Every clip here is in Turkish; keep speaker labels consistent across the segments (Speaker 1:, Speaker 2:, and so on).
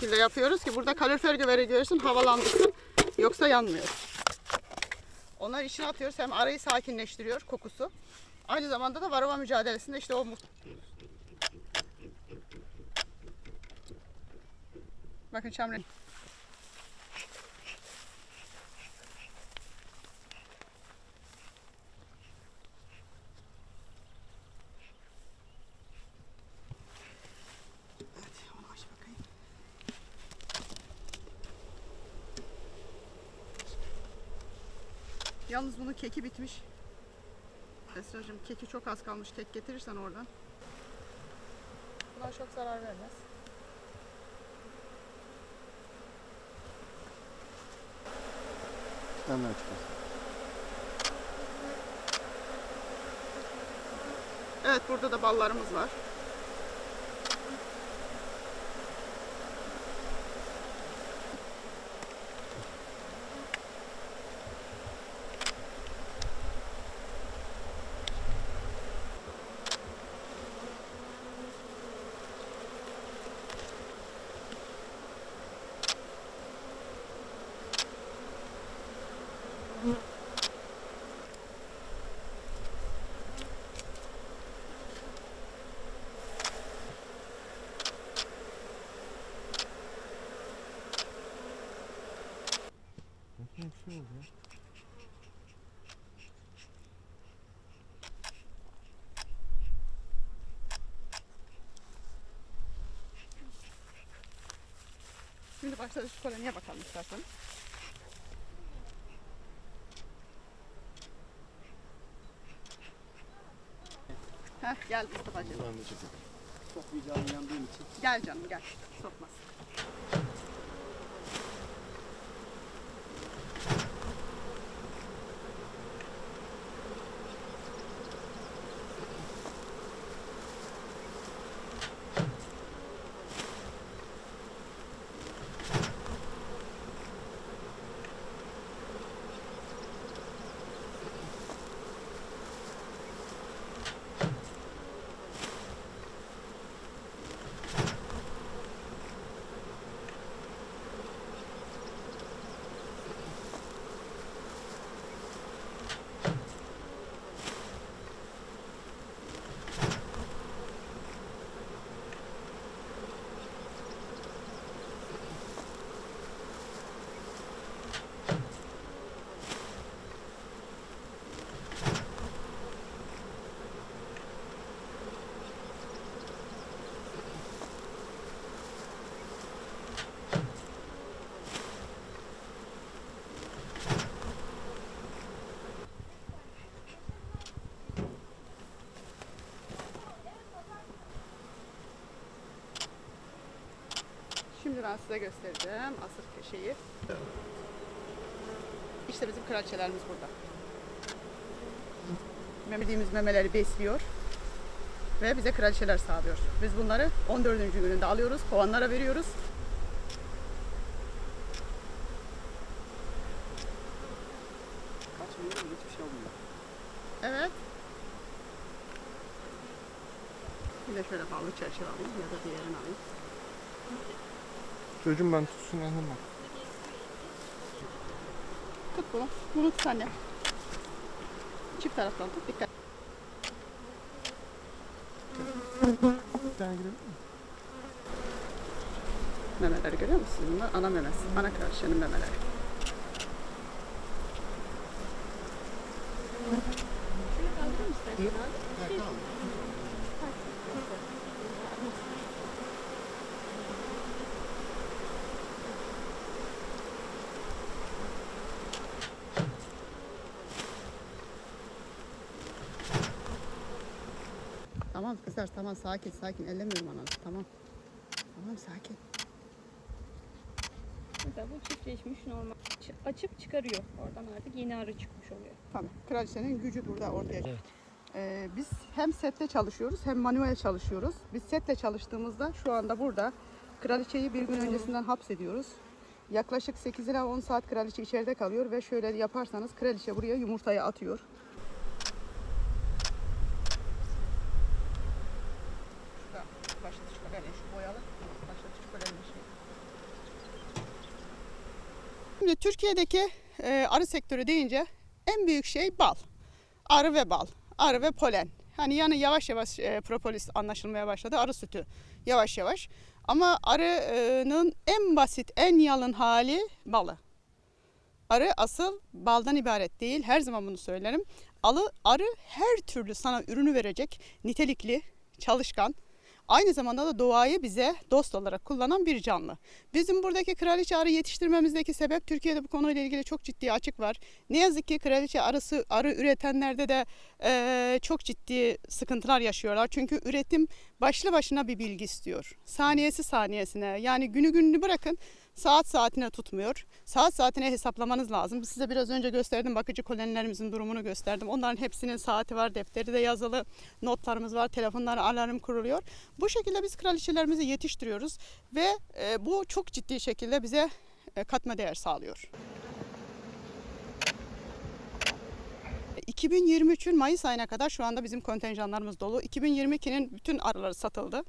Speaker 1: şekilde yapıyoruz ki burada kalorifer göberi görsün havalandırsın. Yoksa yanmıyor. Onlar içine atıyoruz hem arayı sakinleştiriyor kokusu. Aynı zamanda da varroa mücadelesinde işte o Bakın çamren. Yalnız bunun keki bitmiş. Esra'cığım keki çok az kalmış. Kek getirirsen oradan. Bunlar çok zarar vermez.
Speaker 2: Hemen çıkar.
Speaker 1: Evet burada da ballarımız var. Şimdi başladı şu koloniye bakalım istersen. Heh, gel Mustafa'cığım.
Speaker 2: Ben de çekeyim. Çok vicdanı yandığım için.
Speaker 1: Gel canım gel. Sokmaz. Şimdi ben size göstereceğim asır şeyi. İşte bizim kraliçelerimiz burada. Memediğimiz memeleri besliyor ve bize kraliçeler sağlıyor. Biz bunları 14. gününde alıyoruz, kovanlara veriyoruz.
Speaker 2: Hiçbir şey olmuyor.
Speaker 1: Evet. Bir de şöyle ballı çerçeve alayım ya da diğerini alayım.
Speaker 2: Çocuğum ben tutsun annem bak.
Speaker 1: Tut bunu. Bunu tut anne. Çift taraftan tut. Dikkat.
Speaker 2: Bir tane girelim mi?
Speaker 1: Memeleri görüyor musunuz? Bunlar ana memesi. Ana kraliçenin memeleri. Tamam kızlar tamam sakin sakin ellemiyorum ananı tamam. Tamam sakin.
Speaker 3: Mesela bu çiftleşmiş normal açıp çıkarıyor. Oradan artık yeni arı çıkmış oluyor.
Speaker 1: Tabii kraliçenin gücü burada ortaya çıkıyor. Ee, biz hem sette çalışıyoruz hem manuel çalışıyoruz. Biz setle çalıştığımızda şu anda burada kraliçeyi bir gün öncesinden hapsediyoruz. Yaklaşık 8 ila 10 saat kraliçe içeride kalıyor ve şöyle yaparsanız kraliçe buraya yumurtayı atıyor. Şimdi Türkiye'deki e, arı sektörü deyince en büyük şey bal. Arı ve bal. Arı ve polen. Hani yani yavaş yavaş e, propolis anlaşılmaya başladı. Arı sütü yavaş yavaş. Ama arının en basit, en yalın hali balı. Arı asıl baldan ibaret değil. Her zaman bunu söylerim. Alı, arı her türlü sana ürünü verecek nitelikli, çalışkan, aynı zamanda da doğayı bize dost olarak kullanan bir canlı. Bizim buradaki kraliçe arı yetiştirmemizdeki sebep Türkiye'de bu konuyla ilgili çok ciddi açık var. Ne yazık ki kraliçe arısı arı üretenlerde de eee, çok ciddi sıkıntılar yaşıyorlar. Çünkü üretim başlı başına bir bilgi istiyor. Saniyesi saniyesine yani günü gününü bırakın saat saatine tutmuyor. Saat saatine hesaplamanız lazım. Size biraz önce gösterdim bakıcı kolonilerimizin durumunu gösterdim. Onların hepsinin saati var, defteri de yazılı, notlarımız var, telefonlar alarm kuruluyor. Bu şekilde biz kraliçelerimizi yetiştiriyoruz ve e, bu çok ciddi şekilde bize e, katma değer sağlıyor. 2023'ün Mayıs ayına kadar şu anda bizim kontenjanlarımız dolu. 2022'nin bütün arıları satıldı.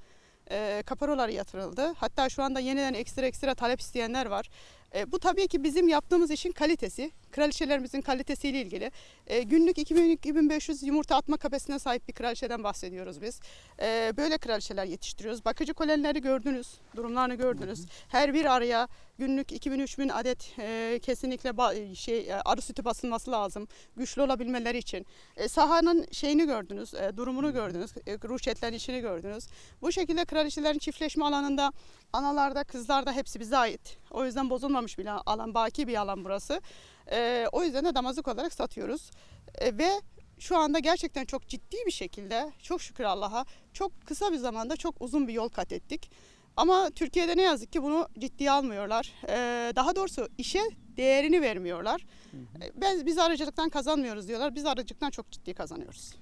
Speaker 1: E, kaparolar yatırıldı. Hatta şu anda yeniden ekstra ekstra talep isteyenler var. E, bu tabii ki bizim yaptığımız işin kalitesi, kraliçelerimizin kalitesiyle ilgili. E, günlük 2000-2500 yumurta atma kapasitesine sahip bir kraliçeden bahsediyoruz biz. E, böyle kraliçeler yetiştiriyoruz. Bakıcı kolonileri gördünüz, durumlarını gördünüz. Her bir arıya günlük 2000-3000 adet e, kesinlikle şey e, arı sütü basılması lazım. Güçlü olabilmeleri için. E, sahanın şeyini gördünüz, e, durumunu gördünüz, e, ruşetlerin içini gördünüz. Bu şekilde kraliçelerin çiftleşme alanında anallarda, kızlarda hepsi bize ait. O yüzden bozulmamış bir alan, baki bir alan burası. E, o yüzden de damazlık olarak satıyoruz. E, ve şu anda gerçekten çok ciddi bir şekilde, çok şükür Allah'a, çok kısa bir zamanda çok uzun bir yol kat ettik. Ama Türkiye'de ne yazık ki bunu ciddiye almıyorlar. E, daha doğrusu işe değerini vermiyorlar. E, Biz, biz arıcılıktan kazanmıyoruz diyorlar. Biz arıcılıktan çok ciddi kazanıyoruz.